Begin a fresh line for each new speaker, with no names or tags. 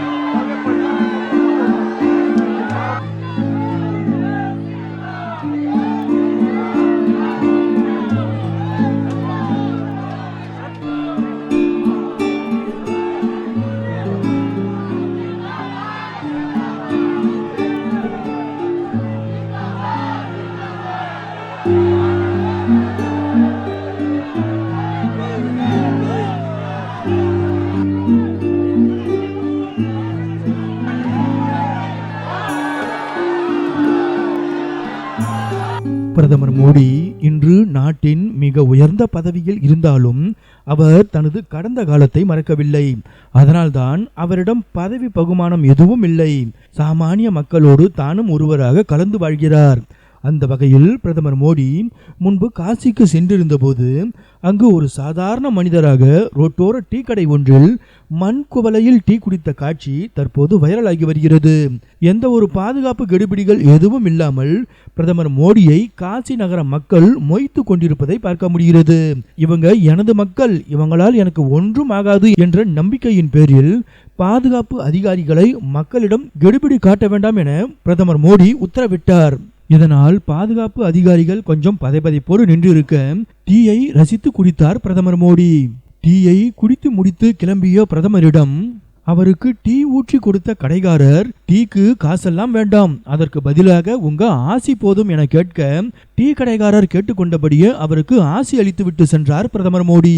you. பிரதமர் மோடி இன்று நாட்டின் மிக உயர்ந்த பதவியில் இருந்தாலும் அவர் தனது கடந்த காலத்தை மறக்கவில்லை. அதனால்தான் அவரிடம் பதவி பகுமானம் எதுவும் இல்லை. சாமானிய மக்களோடு தானும் ஒருவராக கலந்து வாழ்கிறார். அந்த வகையில் பிரதமர் மோடி முன்பு காசிக்கு சென்றிருந்தபோது அங்கு ஒரு சாதாரண மனிதராக ரோட்டோர டீ கடை ஒன்றில் மண் குவலையில் டீ குடித்த காட்சி தற்போது வைரலாகி வருகிறது. எந்த ஒரு பாதுகாப்பு கெடுபிடிகள் எதுவும் இல்லாமல் பிரதமர் மோடியை காசி நகர மக்கள் மொய்த்து கொண்டிருப்பதை பார்க்க முடிகிறது. இவங்க எனது மக்கள் இவங்களால் எனக்கு ஒன்றும் ஆகாது என்ற நம்பிக்கையின் பேரில் பாதுகாப்பு அதிகாரிகளை மக்களிடம் கெடுபிடி காட்ட வேண்டாம் என பிரதமர் மோடி உத்தரவிட்டார். இதனால் பாதுகாப்பு அதிகாரிகள் கொஞ்சம் பதைபதைப்போடு நின்றிருக்க டீயை ரசித்து குடித்தார் பிரதமர் மோடி. டீயை குடித்து முடித்து கிளம்பிய பிரதமரிடம் அவருக்கு டீ ஊற்றி கொடுத்த கடைகாரர் டீக்கு காசெல்லாம் வேண்டாம் அதற்கு பதிலாக உங்க ஆசி போதும் என கேட்க டீ கடைக்காரர் கேட்டுக்கொண்டபடியே அவருக்கு ஆசி அளித்து விட்டு சென்றார் பிரதமர் மோடி.